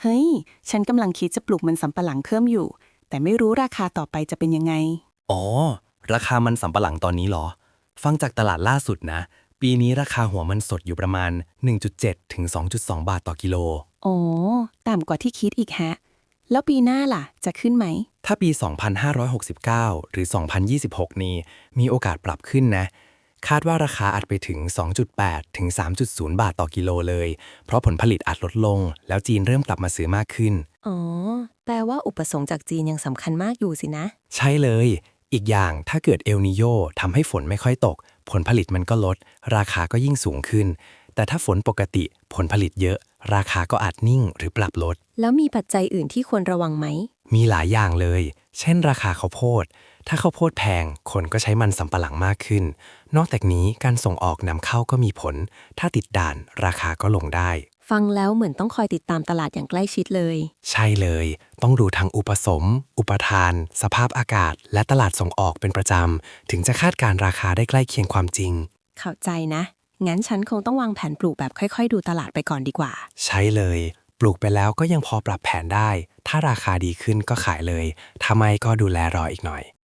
เฮ้ย ฉันกำลังคิดจะปลูกมันสำปะหลังเพิ่มอยู่ แต่ไม่รู้ราคาต่อไปจะเป็นยังไง อ๋อ ราคามันสำปะหลังตอนนี้เหรอ ฟังจากตลาดล่าสุดนะ ปีนี้ราคาหัวมันสดอยู่ประมาณ 1.7 ถึง 2.2 บาทต่อกิโล โอ้ต่ำกว่าที่คิดอีกฮะ แล้วปีหน้าล่ะ จะขึ้นไหม ถ้าปี 2569 หรือ 2026 นี้ มีโอกาสปรับขึ้นนะ คาดว่าราคาอาจไปถึง 2.8 ถึง 3.0 บาทต่อกิโลเลย เพราะผลผลิตอาจลดลง แล้วจีนเริ่มกลับมาซื้อมากขึ้น อ๋อ แปลว่าอุปสงค์จากจีนยังสำคัญมากอยู่สินะ ใช่เลย อีกอย่างถ้าเกิดเอลนิโยทำให้ฝนไม่ค่อยตก ผลผลิตมันก็ลด ราคาก็ยิ่งสูงขึ้น แต่ถ้าฝนปกติผลผลิตเยอะ ราคาก็อาจนิ่งหรือปรับลด แล้วมีปัจจัยอื่นที่ควรระวังไหม มีหลายอย่างเลย เช่น ราคาข้าวโพด ถ้าข้าวโพดแพง คนก็ใช้มันสำปะหลังมากขึ้น นอกจากนี้การส่งออกนำเข้าก็มีผล ถ้าติดด่านราคาก็ลงได้ ฟังแล้วเหมือนต้องคอยติดตามตลาดอย่างใกล้ชิดเลย ใช่เลย ต้องดูทั้งอุปสม อุปทาน สภาพอากาศ และตลาดส่งออกเป็นประจำ ถึงจะคาดการราคาได้ใกล้เคียงความจริง เข้าใจนะ งั้นฉันคงต้องวางแผนปลูกแบบค่อย ๆ ดูตลาดไปก่อนดีกว่า ใช่เลย ปลูกไปแล้วก็ยังพอปรับแผนได้ ถ้าราคาดีขึ้นก็ขายเลย ถ้าไม่ก็ดูแลรออีกหน่อย